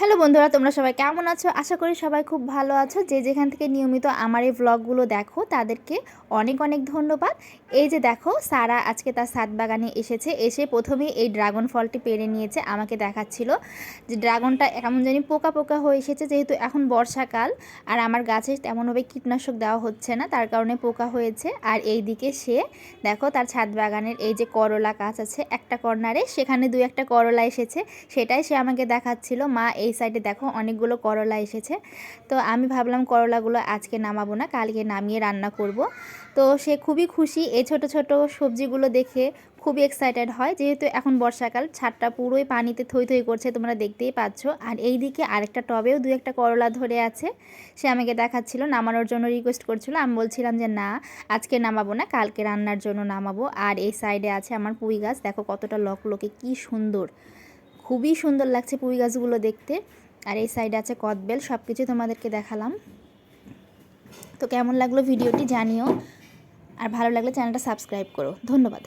Hello বন্ধুরা, তোমরা সবাই কেমন আছো? আশা করি সবাই খুব ভালো আছো। যে যেখান থেকে নিয়মিত আমার এই ব্লগগুলো দেখো, তাদেরকে অনেক অনেক ধন্যবাদ। এই যে দেখো, সারা আজকে তার সাত বাগানে এসেছে। এসে প্রথমে এই ড্রাগন ফলটি পেরে নিয়েছে, আমাকে দেখাচ্ছিল। যে ড্রাগনটা কেমন জানি পোকা পোকা হয়ে এসেছে, যেহেতু এখন বর্ষাকাল, আর আমার গাছে তেমনভাবে কীটনাশক দেওয়া হচ্ছে না, তার কারণে পোকা হয়েছে। আর এই দিকে সে, দেখো তার ছাদ বাগানের এই যে করলা গাছ আছে একটা কর্নারে, সেখানে দুই একটা করলা এসেছে, সেটাই সে আমাকে দেখাচ্ছিল। মা এই সাইডে দেখো অনেকগুলো করলা এসেছে। তো আমি ভাবলাম করলাগুলো আজকে নামাবো না, কালকে নামিয়ে রান্না করব। তো সে খুবই খুশি, এই ছোট ছোট সবজিগুলো দেখে খুবই এক্সাইটেড হয়। যেহেতু এখন বর্ষাকাল, ছাদটা পুরোই পানিতে থই থই করছে, তোমরা দেখতেই পাচ্ছ। আর এই দিকে আরেকটা টবেও দু একটা করলা ধরে আছে। সে আমাকে দেখাচ্ছিল, নামানোর জন্য রিকোয়েস্ট করছিল। আমি বলছিলাম যে, না, আজকে নামাবো না, কালকে রান্নার জন্য নামাবো। আর এই সাইডে আছে আমার পুঁই গাছ। দেখো কতটা লকলকে, কি সুন্দর। খুবই সুন্দর লাগছে পুঁই গাছগুলো দেখতে। আর এই সাইডে আছে কদবেল সব কিছু তোমাদেরকে দেখালাম। তো কেমন লাগল ভিডিওটি জানিও। আর ভালো লাগলে চ্যানেলটা সাবস্ক্রাইব করো। ধন্যবাদ।